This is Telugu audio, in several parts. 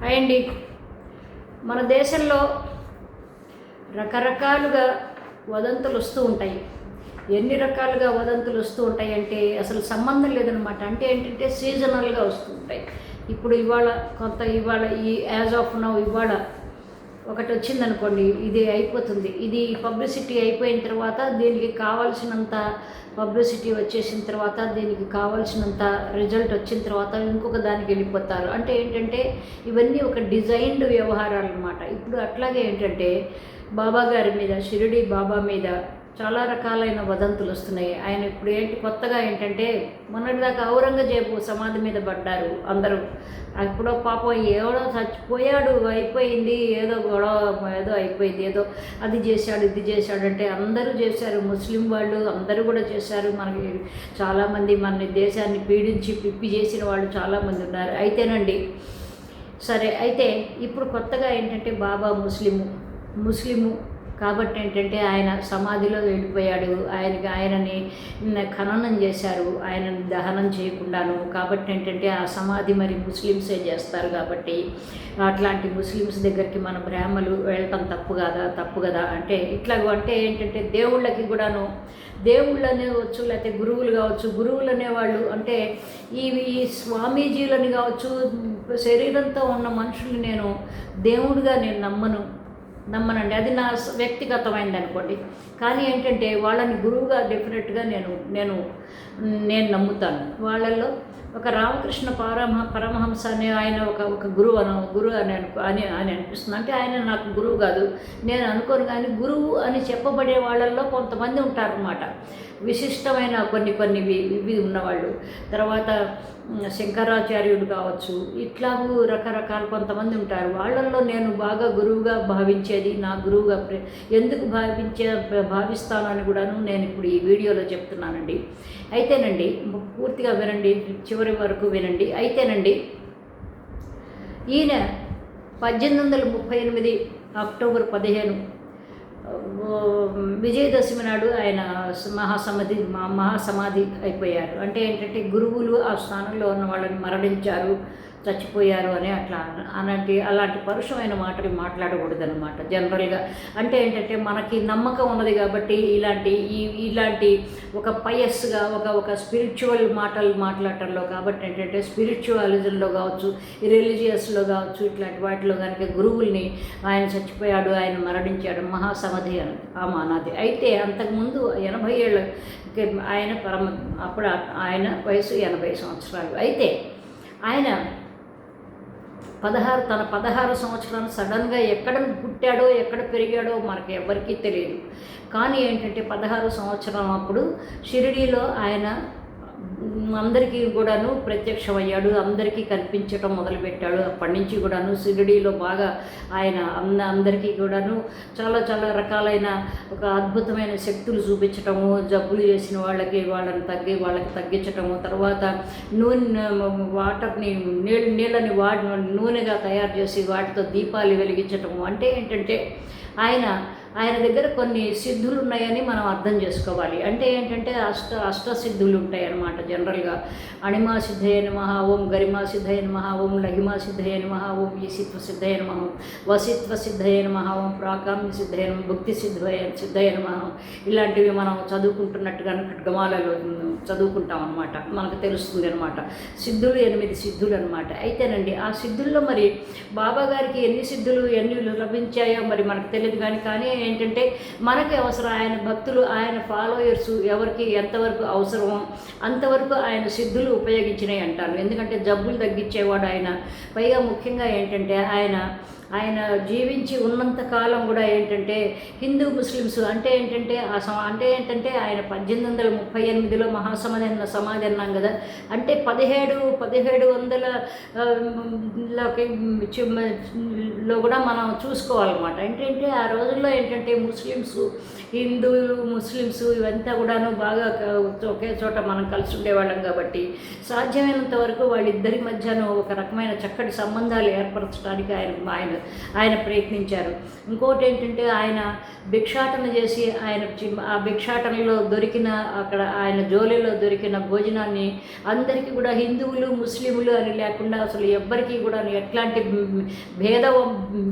హాయ్ అండి. మన దేశంలో రకరకాలుగా వదంతులు వస్తూ ఉంటాయి. ఎన్ని రకాలుగా వదంతులు వస్తూ ఉంటాయి అంటే అసలు సంబంధం లేదనమాట అంటే ఏంటంటే సీజనల్గా వస్తూ ఉంటాయి. ఇప్పుడు ఇవాళ కొంత ఇవాళ ఈ యాజ్ ఆఫ్ నౌ ఇవాళ ఒకటి వచ్చిందనుకోండి ఇది అయిపోతుంది. ఇది పబ్లిసిటీ అయిపోయిన తర్వాత దీనికి కావాల్సినంత పబ్లిసిటీ వచ్చేసిన తర్వాత దీనికి కావాల్సినంత రిజల్ట్ వచ్చిన తర్వాత ఇంకొక దానికి వెళ్ళిపోతారు. అంటే ఏంటంటే ఇవన్నీ ఒక డిజైన్డ్ వ్యవహారాలు అనమాట ఇప్పుడు అట్లాగే ఏంటంటే బాబా గారి మీద షిరిడి బాబా మీద చాలా రకాలైన వదంతులు వస్తున్నాయి. ఆయన ఇప్పుడు ఏంటి కొత్తగా ఏంటంటే మొన్నటిదాకా ఔరంగజేబు సమాధి మీద పడ్డారు అందరూ. అప్పుడో పాపం ఎవడో చచ్చిపోయాడు అయిపోయింది ఏదో గొడవ ఏదో అయిపోయింది ఏదో అది చేశాడు ఇది చేశాడు అంటే అందరూ చేశారు. ముస్లిం వాళ్ళు అందరూ కూడా చేశారు. మనకి చాలామంది మన దేశాన్ని పీడించి పిప్పి చేసిన వాళ్ళు చాలామంది ఉన్నారు. అయితేనండి సరే అయితే ఇప్పుడు కొత్తగా ఏంటంటే బాబా ముస్లిము ముస్లిము కాబట్టి ఏంటంటే ఆయన సమాధిలో వెళ్ళిపోయాడు ఆయనకి ఆయనని ఖననం చేశారు. ఆయనని దహనం చేయకుండాను. కాబట్టి ఏంటంటే ఆ సమాధి మరి ముస్లిమ్సే చేస్తారు కాబట్టి అట్లాంటి ముస్లిమ్స్ దగ్గరికి మన బ్రాహ్మలు వెళ్ళటం తప్పు కదా? తప్పు కదా? అంటే ఇట్లా అంటే ఏంటంటే దేవుళ్ళకి కూడాను దేవుళ్ళు అనేవచ్చు లేకపోతే గురువులు కావచ్చు గురువులు అనేవాళ్ళు అంటే ఇవి ఈ స్వామీజీలని కావచ్చు శరీరంతో ఉన్న మనుషుల్ని నేను దేవుడిగా నేను నమ్మను. నమ్మనండి. అది నా వ్యక్తిగతమైనది అనుకోండి కానీ ఏంటంటే వాళ్ళని గురువుగా డెఫినెట్గా నేను నేను నేను నమ్ముతాను. వాళ్ళల్లో ఒక రామకృష్ణ పరమ పరమహంస అనే ఆయన ఒక ఒక గురువు అను గురువు అని అనుకో అని అని అనిపిస్తుంది. అంటే ఆయన నాకు గురువు కాదు. నేను అనుకోను కానీ గురువు అని చెప్పబడే వాళ్ళల్లో కొంతమంది ఉంటారన్నమాట. విశిష్టమైన కొన్ని కొన్ని ఇవి ఉన్నవాళ్ళు. తర్వాత శంకరాచార్యుడు కావచ్చు. ఇట్లాగూ రకరకాల కొంతమంది ఉంటారు. వాళ్ళల్లో నేను బాగా గురువుగా భావించేది నా గురువుగా ప్రే- ఎందుకు భావించే భావిస్తానని కూడాను నేను ఇప్పుడు ఈ వీడియోలో చెప్తున్నానండి. అయితేనండి పూర్తిగా వినండి చివరి వరకు వినండి. అయితేనండి ఈయన పద్దెనిమిది వందల ముప్పై ఎనిమిది అక్టోబర్ పదిహేను విజయదశమి నాడు ఆయన మహాసమాధి మహాసమాధి అయిపోయారు. అంటే ఏంటంటే గురువులు ఆ స్థానంలో ఉన్న వాళ్ళని మరణించారు. చచ్చిపోయారు అని అట్లా అలాంటి అలాంటి పరుషమైన మాటలు మాట్లాడకూడదు అనమాట జనరల్గా అంటే ఏంటంటే మనకి నమ్మకం ఉన్నది కాబట్టి ఇలాంటి ఈ ఇలాంటి ఒక పయస్గా ఒక ఒక స్పిరిచువల్ మాటలు మాట్లాడటంలో కాబట్టి ఏంటంటే స్పిరిచువాలిజంలో కావచ్చు రిలీజియస్లో కావచ్చు ఇట్లాంటి వాటిలో కనుక గురువుల్ని ఆయన చచ్చిపోయాడు ఆయన మరణించాడు మహాసమధి అని ఆ మానాది అయితే అంతకుముందు ఎనభై ఏళ్ళ ఆయన పరమ అప్పుడు ఆయన వయసు ఎనభై సంవత్సరాలు. అయితే ఆయన పదహారు తన పదహారు సంవత్సరాలు సడన్గా ఎక్కడ పుట్టాడో ఎక్కడ పెరిగాడో మనకి ఎవరికీ తెలియదు. కానీ ఏంటంటే పదహారు సంవత్సరం అప్పుడు షిరిడీలో ఆయన అందరికీ కూడాను ప్రత్యక్షమయ్యాడు. అందరికీ కనిపించటం మొదలుపెట్టాడు. అప్పటి నుంచి కూడాను షిరిడీలో బాగా ఆయన అంద అందరికీ కూడాను చాలా చాలా రకాలైన ఒక అద్భుతమైన శక్తులు చూపించటము జబ్బులు చేసిన వాళ్ళకి వాళ్ళని తగ్గి వాళ్ళకి తగ్గించటము తర్వాత నూనె వాటర్ని నీళ్ళు నీళ్ళని వాడి నూనెగా తయారు చేసి వాటితో దీపాలు వెలిగించటము అంటే ఏంటంటే ఆయన ఆయన దగ్గర కొన్ని సిద్ధులు ఉన్నాయని మనం అర్థం చేసుకోవాలి. అంటే ఏంటంటే అష్ట అష్ట సిద్ధులు ఉంటాయి అన్నమాట జనరల్గా. అణిమా సిద్ధయ నమః ఓం గరిమా సిద్ధయ నమః ఓం లహిమా సిద్ధయ నమః ఓం ఈసిత్వ సిద్ధయ నమః వసిత్వ సిద్ధయ నమః ఓం ప్రాకామ్య సిద్ధయ నమ భక్తి సిద్ధయ సిద్ధయ నమః ఇలాంటివి మనం చదువుకుంటున్నట్టుగా గమాలలో చదువుకుంటాం అనమాట మనకు తెలుస్తుంది అనమాట సిద్ధులు ఎనిమిది సిద్ధులు అనమాట అయితేనండి ఆ సిద్ధుల్లో మరి బాబా గారికి ఎన్ని సిద్ధులు ఎన్ని లభించాయో మరి మనకు తెలియదు కానీ కానీ ఏంటంటే మనకు అవసరం ఆయన భక్తులు ఆయన ఫాలోయర్స్ ఎవరికి ఎంతవరకు అవసరమో అంతవరకు ఆయన సిద్ధులు ఉపయోగించినాయి అంటారు. ఎందుకంటే జబ్బులు తగ్గించేవాడు ఆయన. పైగా ముఖ్యంగా ఏంటంటే ఆయన ఆయన జీవించి ఉన్నంత కాలం కూడా ఏంటంటే హిందూ ముస్లిమ్స్ అంటే ఏంటంటే ఆ సమ అంటే ఏంటంటే ఆయన పద్దెనిమిది వందల ముప్పై ఎనిమిదిలో మహాసమాధి అన్న సమాధి అన్నాం కదా. అంటే పదిహేడు పదిహేడు వందల లో కూడా మనం చూసుకోవాలన్నమాట. ఏంటంటే ఆ రోజుల్లో ఏంటంటే ముస్లిమ్స్ హిందువులు ముస్లిమ్స్ ఇవంతా కూడాను బాగా ఒకే చోట మనం కలిసి ఉండేవాళ్ళం కాబట్టి సాధ్యమైనంత వరకు వాళ్ళిద్దరి మధ్యన ఒక రకమైన చక్కటి సంబంధాలు ఏర్పరచడానికి ఆయన ఆయన ఆయన ప్రయత్నించారు. ఇంకోటి ఏంటంటే ఆయన భిక్షాటన చేసి ఆయన ఆ భిక్షాటనలో దొరికిన అక్కడ ఆయన జోలీలో దొరికిన భోజనాన్ని అందరికీ కూడా హిందువులు ముస్లింలు అని లేకుండా అసలు ఎవ్వరికీ కూడా ఎట్లాంటి భేద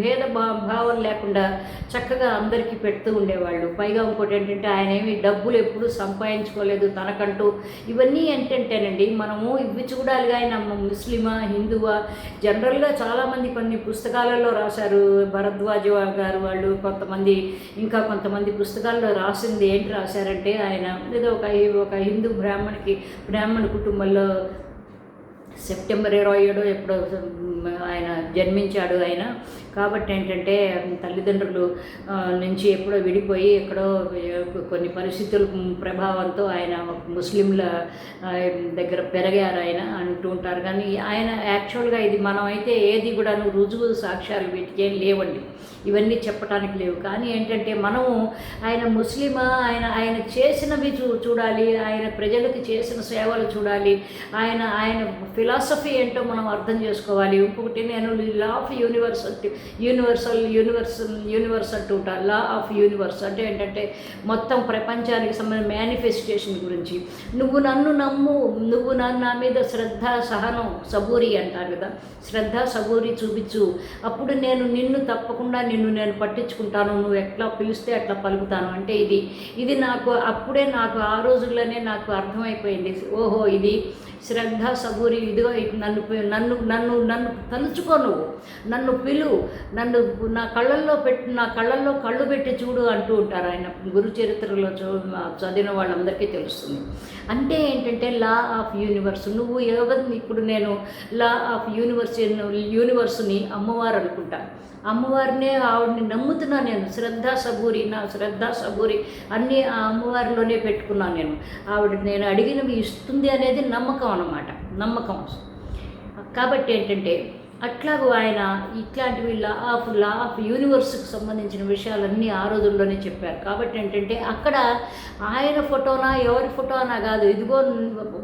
భేద భావం లేకుండా చక్కగా అందరికీ పెడుతూ ఉండేవాళ్ళు. పైగా ఇంకోటి ఏంటంటే ఆయన ఏమి డబ్బులు ఎప్పుడూ సంపాదించుకోలేదు తనకంటూ. ఇవన్నీ ఏంటంటేనండి మనము ఇవి చూడాలిగా ఆయన ముస్లిమా హిందువా? జనరల్గా చాలామంది కొన్ని పుస్తకాలలో రాశారు భరద్వాజ గారు వాళ్ళు కొంతమంది ఇంకా కొంతమంది పుస్తకాల్లో రాసింది ఏంటి రాశారంటే ఆయన ఏదో ఒక ఒక హిందూ బ్రాహ్మణికి బ్రాహ్మణ కుటుంబంలో సెప్టెంబర్ ఇరవై ఏడో ఎప్పుడో ఆయన జన్మించాడు ఆయన. కాబట్టి ఏంటంటే తల్లిదండ్రులు నుంచి ఎప్పుడో విడిపోయి ఎక్కడో కొన్ని పరిస్థితుల ప్రభావంతో ఆయన ముస్లింల దగ్గర పెరిగారు ఆయన అంటూ ఉంటారు. కానీ ఆయన యాక్చువల్గా ఇది మనం అయితే ఏది కూడా రుజువు సాక్ష్యాలు వీటికి ఏం లేవండి. ఇవన్నీ చెప్పడానికి లేవు. కానీ ఏంటంటే మనము ఆయన ముస్లిమా? ఆయన ఆయన చేసినవి చూ చూడాలి. ఆయన ప్రజలకు చేసిన సేవలు చూడాలి. ఆయన ఆయన ఫిలాసఫీ ఏంటో మనం అర్థం చేసుకోవాలి. ఇంకొకటి నేను law of universal universal universal universe అంటూ లా ఆఫ్ యూనివర్స్ అంటే ఏంటంటే మొత్తం ప్రపంచానికి సంబంధించిన మేనిఫెస్టేషన్ గురించి. నువ్వు నన్ను నమ్ము నువ్వు నన్ను నా మీద శ్రద్ధ సహనం సబూరి అంటారు కదా. శ్రద్ధ సబూరి చూపించు. అప్పుడు నేను నిన్ను తప్పకుండా నిన్ను నేను పట్టించుకుంటాను. నువ్వు ఎట్లా పిలిస్తే అట్లా పలుకుతాను. అంటే ఇది ఇది నాకు అప్పుడే నాకు ఆ రోజుల్లోనే నాకు అర్థమైపోయింది. ఓహో ఇది శ్రద్ధ సబూరి ఇదిగో నన్ను నన్ను నన్ను నన్ను తలుచుకో నువ్వు. నన్ను పిలు. నన్ను నా కళ్ళల్లో పెట్టి నా కళ్ళల్లో కళ్ళు పెట్టి చూడు అంటూ ఉంటారు ఆయన. గురు చరిత్రలో చదివిన వాళ్ళందరికీ తెలుస్తుంది. అంటే ఏంటంటే లా ఆఫ్ యూనివర్స్. నువ్వు ఎవరిని ఇప్పుడు నేను లా ఆఫ్ యూనివర్స్ యూనివర్స్ని అమ్మవారు అనుకుంటాను అమ్మవారినే ఆవిడని నమ్ముతున్నా నేను. శ్రద్ధ సబూరి నా శ్రద్ధ సబూరి అన్నీ ఆ అమ్మవారిలోనే పెట్టుకున్నాను నేను. ఆవిడ నేను అడిగినవి ఇస్తుంది అనేది నమ్మకం అన్నమాట. నమ్మకం. కాబట్టి ఏంటంటే అట్లాగూ ఆయన ఇట్లాంటివి లా ఆఫ్ లా ఆఫ్ యూనివర్స్కి సంబంధించిన విషయాలన్నీ ఆ రోజుల్లోనే చెప్పారు. కాబట్టి ఏంటంటే అక్కడ ఆయన ఫోటోనా ఎవరి ఫోటోనా కాదు. ఇదిగో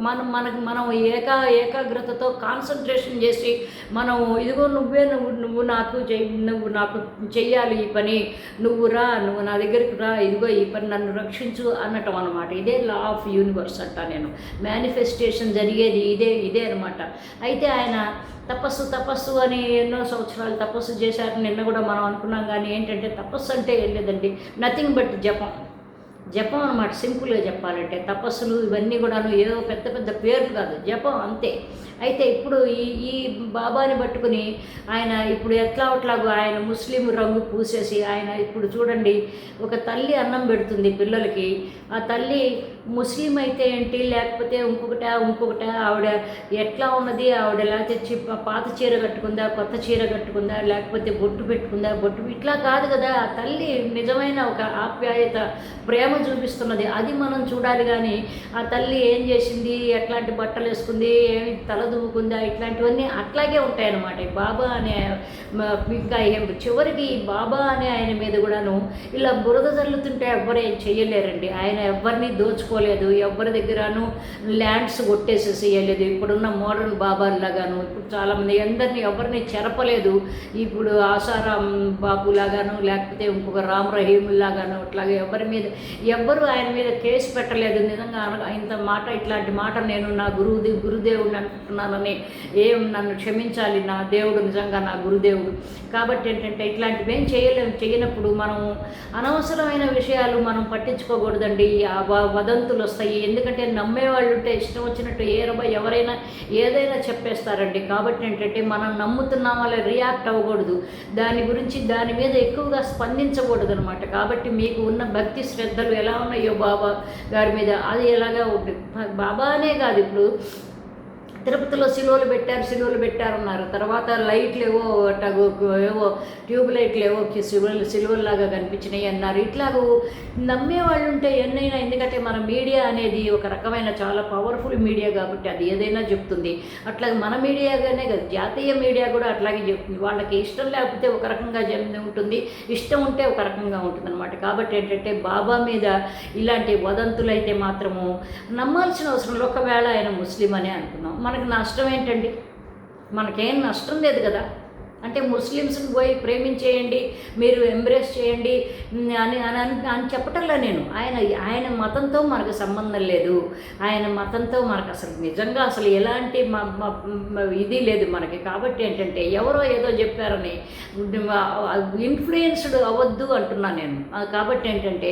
మనం మనకు మనం ఏకా ఏకాగ్రతతో కాన్సన్ట్రేషన్ చేసి మనం ఇదిగో నువ్వే నువ్వు నువ్వు నాకు చెయ్యి నువ్వు నాకు చెయ్యాలి ఈ పని. నువ్వు రా నువ్వు నా దగ్గరికి రా ఇదిగో ఈ పని నన్ను రక్షించు అన్నటం అనమాట ఇదే లా ఆఫ్ యూనివర్స్ అంట నేను. మేనిఫెస్టేషన్ జరిగేది ఇదే ఇదే అనమాట అయితే ఆయన తపస్సు తపస్సు అని ఎన్నో సంవత్సరాలు తపస్సు చేశారు. నిన్న కూడా మనం అనుకున్నాం కానీ ఏంటంటే తపస్సు అంటే ఏం లేదండి. నథింగ్ బట్ జపం. జపం అనమాట సింపుల్గా చెప్పాలంటే తపస్సులు ఇవన్నీ కూడాను ఏదో పెద్ద పెద్ద పేర్లు కాదు. జపం అంతే. అయితే ఇప్పుడు ఈ ఈ బాబాని పట్టుకుని ఆయన ఇప్పుడు ఎట్లా అట్లాగో ఆయన ముస్లిం రంగు పూసేసి ఆయన ఇప్పుడు చూడండి ఒక తల్లి అన్నం పెడుతుంది పిల్లలకి. ఆ తల్లి ముస్లిం అయితే ఏంటి లేకపోతే ఇంకొకట ఇంకొకట ఆవిడ ఎట్లా ఉన్నది ఆవిడ లేకపోతే తెచ్చి పాత చీర కట్టుకుందా కొత్త చీర కట్టుకుందా లేకపోతే బొట్టు పెట్టుకుందా? బొట్టు ఇట్లా కాదు కదా ఆ తల్లి నిజమైన ఒక ఆప్యాయత ప్రేమ చూపిస్తున్నది. అది మనం చూడాలి కానీ ఆ తల్లి ఏం చేసింది ఎట్లాంటి బట్టలు వేసుకుంది ఏమి తల దువ్వుకుందా ఇట్లాంటివన్నీ అట్లాగే ఉంటాయన్నమాట. ఈ బాబా అనే ఇంకా ఏం- చివరికి బాబా అనే ఆయన మీద కూడాను ఇలా బురద చల్లుతుంటే ఎవ్వరు ఏం చేయలేరండి ఆయన ఎవరిని దోచుకోలేదు ఎవరి దగ్గరను ల్యాండ్స్ కొట్టేసేసేయలేదు. ఇప్పుడున్న మోడర్న్ బాబాల్లాగాను ఇప్పుడు చాలామంది అందరినీ ఎవరిని చెరపలేదు. ఇప్పుడు ఆసారాం బాబు లాగాను లేకపోతే ఇంకొక రామ్ రహీం లాగాను అట్లాగే ఎవరి మీద ఎవ్వరు ఆయన మీద కేసు పెట్టలేదు. నిజంగా ఇంత మాట ఇట్లాంటి మాట నేను నా గురువు గురుదేవుడిని చేసుకుంటున్నానని ఏం నన్ను క్షమించాలి నా దేవుడు నిజంగా నా గురుదేవుడు. కాబట్టి ఏంటంటే ఇట్లాంటివి ఏం చేయలేము చేయనప్పుడు మనం అనవసరమైన విషయాలు మనం పట్టించుకోకూడదండి. ఆ వదంతులు వస్తాయి. ఎందుకంటే నమ్మేవాళ్ళు ఉంటే ఇష్టం వచ్చినట్టు ఏ ఎవరైనా ఏదైనా చెప్పేస్తారండి. కాబట్టి ఏంటంటే మనం నమ్ముతున్నాం అలా రియాక్ట్ అవ్వకూడదు. దాని గురించి దాని మీద ఎక్కువగా స్పందించకూడదు అనమాట కాబట్టి మీకు ఉన్న భక్తి శ్రద్ధలు ఎలా ఉన్నాయో బాబా గారి మీద అది ఎలాగా ఉంటుంది బాబా అనే కాదు ఇప్పుడు తిరుపతిలో సిలువలు పెట్టారు సిలువలు పెట్టారన్నారు. తర్వాత లైట్లు ఏవో ఏవో ట్యూబ్ లైట్లు ఏవో సిలువలు సిలువల్లాగా కనిపించినాయి అన్నారు. ఇట్లాగూ నమ్మేవాళ్ళు ఉంటే ఎన్నైనా ఎందుకంటే మన మీడియా అనేది ఒక రకమైన చాలా పవర్ఫుల్ మీడియా కాబట్టి అది ఏదైనా చెప్తుంది. అట్లాగే మన మీడియాగానే కదా జాతీయ మీడియా కూడా అట్లాగే చెప్తుంది. వాళ్ళకి ఇష్టం లేకపోతే ఒక రకంగా జరిగి ఉంటుంది ఇష్టం ఉంటే ఒక రకంగా ఉంటుంది అనమాట కాబట్టి ఏంటంటే బాబా మీద ఇలాంటి వదంతులు అయితే మాత్రము నమ్మాల్సిన అవసరం ఒకవేళ ఆయన ముస్లిం అనే అనుకున్నాం మనకు నష్టం ఏంటండి? మనకేం నష్టం లేదు కదా? అంటే ముస్లిమ్స్ని పోయి ప్రేమించేయండి మీరు ఎంబ్రేస్ చేయండి అని అని అని అని చెప్పటంలా నేను. ఆయన ఆయన మతంతో మనకు సంబంధం లేదు. ఆయన మతంతో మనకు అసలు నిజంగా అసలు ఎలాంటి ఇది లేదు మనకి. కాబట్టి ఏంటంటే ఎవరో ఏదో చెప్పారని ఇన్ఫ్లుయెన్స్డ్ అవ్వద్దు అంటున్నాను నేను. కాబట్టి ఏంటంటే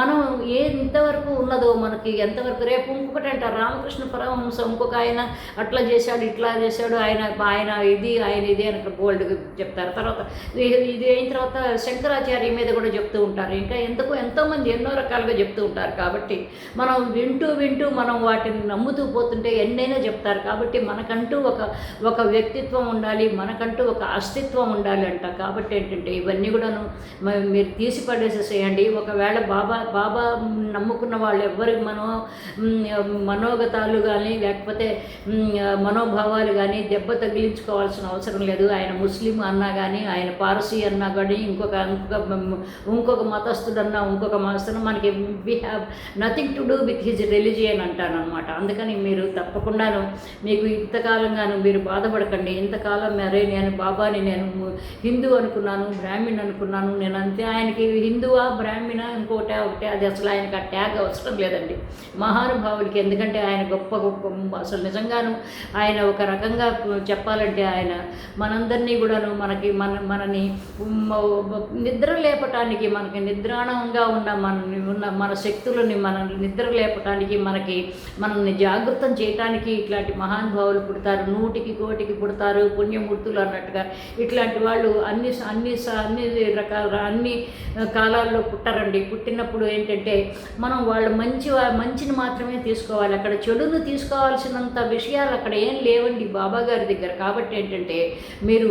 మనం ఏ ఇంతవరకు ఉన్నదో మనకి ఎంతవరకు రేపు ఇంకొకటి అంటారు రామకృష్ణ పరమహంస ఇంకొక ఆయన అట్లా చేశాడు ఇట్లా చేశాడు ఆయన ఆయన ఇది ఆయన ఇది అని బోల్డ్ చెప్తారు. తర్వాత ఇది- అయిన తర్వాత శంకరాచార్య మీద కూడా చెప్తూ ఉంటారు. ఇంకా ఎందుకు ఎంతోమంది ఎన్నో రకాలుగా చెప్తూ ఉంటారు. కాబట్టి మనం వింటూ వింటూ మనం వాటిని నమ్ముతూ పోతుంటే ఎన్నైనా చెప్తారు. కాబట్టి మనకంటూ ఒక ఒక వ్యక్తిత్వం ఉండాలి. మనకంటూ ఒక అస్తిత్వం ఉండాలి అంట. కాబట్టి ఏంటంటే ఇవన్నీ కూడాను మీరు తీసి పడేసేసేయండి ఒకవేళ బాబా బాబా నమ్ముకున్న వాళ్ళు ఎవ్వరికి మనో మనోగతాలు కానీ లేకపోతే మనోభావాలు కానీ దెబ్బ తగిలించుకోవాల్సిన అవసరం లేదు. ఆయన ముస్లిం అన్నా కానీ ఆయన పారసీ అన్నా కానీ ఇంకొక ఇంకొక ఇంకొక మతస్థుడన్నా ఇంకొక మతస్థుడు మనకి we have nothing to do with his religion అంటాను అనమాట అందుకని మీరు తప్పకుండాను మీకు ఇంతకాలంగాను మీరు బాధపడకండి. ఇంతకాలం మరే నేను బాబాని నేను హిందూ అనుకున్నాను బ్రాహ్మణ్ అనుకున్నాను. నేను అంతే ఆయనకి హిందువా బ్రాహ్మణ ఇంకోటే ఒకటే అది అసలు ఆయనకి ఆ ట్యాగ్ అవసరం లేదండి. మహానుభావులకి ఎందుకంటే ఆయన గొప్ప గొప్ప అసలు నిజంగాను ఆయన ఒక రకంగా చెప్పాలంటే ఆయన మనందరినీ కూడాను మనకి మన మనని నిద్ర లేపటానికి మనకి నిద్రాణంగా ఉన్న మన ఉన్న మన శక్తులని మన నిద్ర లేపటానికి మనకి మనల్ని జాగృతం చేయటానికి ఇట్లాంటి మహానుభావులు పుడతారు. నూటికి కోటికి పుడతారు. పుణ్యమూర్తులు అన్నట్టుగా ఇట్లాంటి వాళ్ళు అన్ని అన్ని అన్ని రకాల అన్ని కాలాల్లో పుట్టారండి. పుట్టినప్పుడు ఏంటంటే మనం వాళ్ళ మంచి మంచిని మాత్రమే తీసుకోవాలి. అక్కడ చెడును తీసుకోవాల్సినంత విషయాలు అక్కడ ఏం లేవండి బాబా గారి దగ్గర. కాబట్టి ఏంటంటే మీరు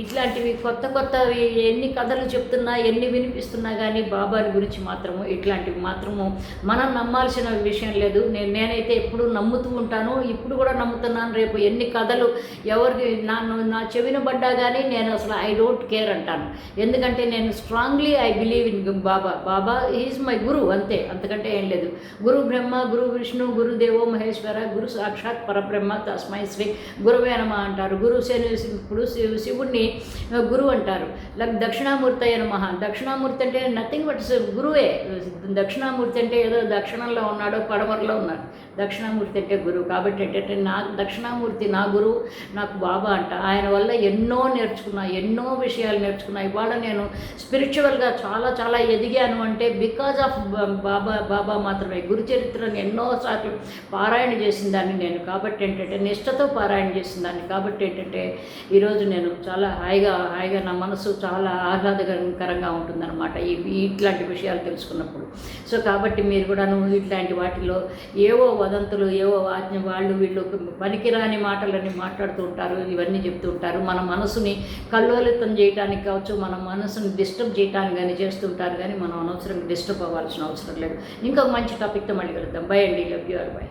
ఇట్లాంటివి కొత్త కొత్తవి ఎన్ని కథలు చెప్తున్నా ఎన్ని వినిపిస్తున్నా కానీ బాబాని గురించి మాత్రము ఇట్లాంటివి మాత్రము మనం నమ్మాల్సిన విషయం లేదు. నేను నేనైతే ఎప్పుడు నమ్ముతూ ఉంటాను. ఇప్పుడు కూడా నమ్ముతున్నాను. రేపు ఎన్ని కథలు ఎవరికి నన్ను నా చెవిన పడ్డా కానీ నేను అసలు ఐ డోంట్ కేర్ అంటాను. ఎందుకంటే నేను strongly I believe in Baba. Baba is my guru అంతే. అంతకంటే ఏం లేదు. గురు బ్రహ్మ గురు విష్ణు గురు దేవో మహేశ్వర గురు సాక్షాత్ పరబ్రహ్మ తస్మై శ్రీ గురువేనమ అంటారు. గురు శని ఇప్పుడు శివ- శివుణ్ణి గురువు అంటారు. లైక్ దక్షిణామూర్తి అయిన మహా దక్షిణామూర్తి అంటే నథింగ్ బట్ గురువే. దక్షిణామూర్తి అంటే ఏదో దక్షిణంలో ఉన్నాడో పడమరలో ఉన్నాడు. దక్షిణామూర్తి అంటే గురువు. కాబట్టి ఏంటంటే నా దక్షిణామూర్తి నా గురువు నాకు బాబా అంట. ఆయన వల్ల ఎన్నో నేర్చుకున్నా ఎన్నో విషయాలు నేర్చుకున్నా. ఇవాళ నేను స్పిరిచువల్గా చాలా చాలా ఎదిగాను అంటే బికాజ్ ఆఫ్ బాబా బాబా మాత్రమే. గురు చరిత్రను ఎన్నోసార్లు పారాయణ చేసిన దాన్ని నేను. కాబట్టి ఏంటంటే నిష్టతో పారాయణ చేసిన దాన్ని. కాబట్టి ఏంటంటే ఈరోజు నేను చాలా హాయిగా హాయిగా నా మనసు చాలా ఆహ్లాదకరంగా ఉంటుందన్నమాట ఈ ఇట్లాంటి విషయాలు తెలుసుకున్నప్పుడు. సో కాబట్టి మీరు కూడాను ఇట్లాంటి వాటిలో ఏవో వదంతులు ఏవో ఆజ్ఞ వాళ్ళు వీళ్ళు పనికిరాని మాటలని మాట్లాడుతూ ఉంటారు ఇవన్నీ చెప్తూ ఉంటారు. మన మనసుని కల్లోలితం చేయడానికి కావచ్చు మన మనసుని డిస్టర్బ్ చేయడానికి కానీ చేస్తుంటారు కానీ మనం అనవసరంగా డిస్టర్బ్ అవ్వాల్సిన అవసరం లేదు. ఇంకొక మంచి టాపిక్తో మళ్ళీ కలుద్దాం. బై అండి. Love you are bye.